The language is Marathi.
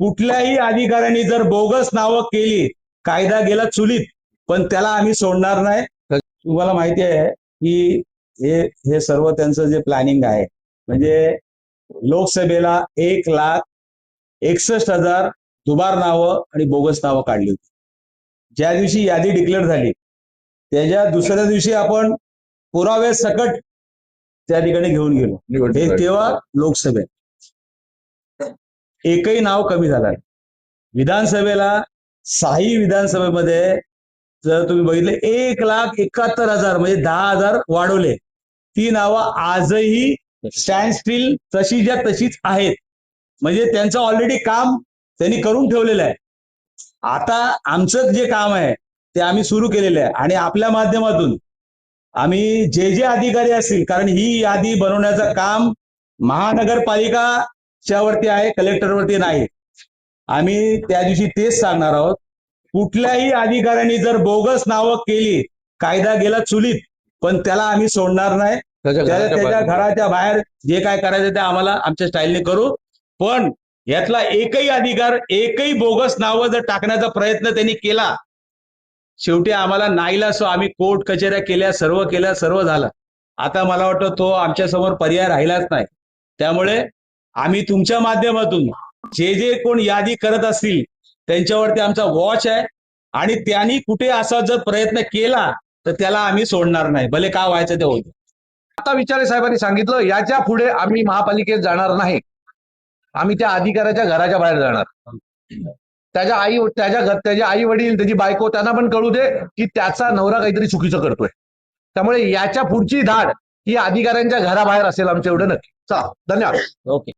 कुठल्याही अधिकाऱ्यांनी जर बोगस नावं केली कायदा गेला चुलीत पण त्याला आम्ही सोडणार नाही. तुम्हाला माहिती आहे की हे हे सर्व त्यांचं जे प्लॅनिंग आहे म्हणजे लोकसभेला एक लाख एकसष्ट हजार दुबार नावं आणि बोगस नावं काढली होती. ज्या दिवशी यादी डिक्लेअर झाली त्याच्या दुसऱ्या दिवशी आपण पुरावे सकट त्या ठिकाणी घेऊन गेलो. हे तेव्हा लोकसभेत. एकही नाव कमी झालं विधानसभेला साही विधानसभेमध्ये जर तुम्ही बघितले एक लाख एकाहत्तर हजार म्हणजे दहा हजार वाढवले. ती नावं आजही स्टँड स्टील तशीच्या तशीच आहेत. म्हणजे त्यांचं ऑलरेडी काम त्यांनी करून ठेवलेलं आहे. आता आमचं जे काम आहे ते आम्ही सुरू केलेलं आहे. आणि आपल्या माध्यमातून आम्ही जे जे अधिकारी असतील कारण ही यादी बनवण्याचं काम महानगरपालिका वरती आहे कलेक्टरवरती नाही. आम्ही त्या दिवशी तेच सांगणार आहोत. कुठल्याही अधिकाऱ्यांनी जर बोगस नावं केली कायदा गेला चुलीत पण त्याला आम्ही सोडणार नाही. त्याच्या घराच्या बाहेर. जे काय करायचं ते आम्हाला आमच्या स्टाईलने करू. पण यातला एकही अधिकार एकही बोगस नावं जर टाकण्याचा प्रयत्न त्यांनी केला शेवटी आम्हाला नाईला सो आम्ही कोर्ट कचेऱ्या केल्या सर्व केल्या सर्व झालं. आता मला वाटतं तो आमच्यासमोर पर्याय राहिलाच नाही. त्यामुळे आम्ही तुमच्या माध्यमातून जे जे कोण यादी करत असतील त्यांच्यावरती आमचा वॉच आहे आणि त्यांनी कुठे असा जर प्रयत्न केला तर त्याला आम्ही सोडणार नाही. भले का व्हायचं ते होतं आता विचारे साहेबांनी सांगितलं याच्यापुढे आम्ही महापालिकेत जाणार नाही. आम्ही त्या अधिकाऱ्याच्या घराच्या बाहेर जाणार. त्याच्या आई त्याच्या घर त्याचे आई वडील त्याची बायको त्यांना पण कळू दे की त्याचा नवरा काहीतरी चुकीचं करतोय. त्यामुळे याच्या पुढची धाड ही अधिकाऱ्यांच्या घराबाहेर असेल आमच्या एवढं नक्की. चला धन्यवाद. ओके.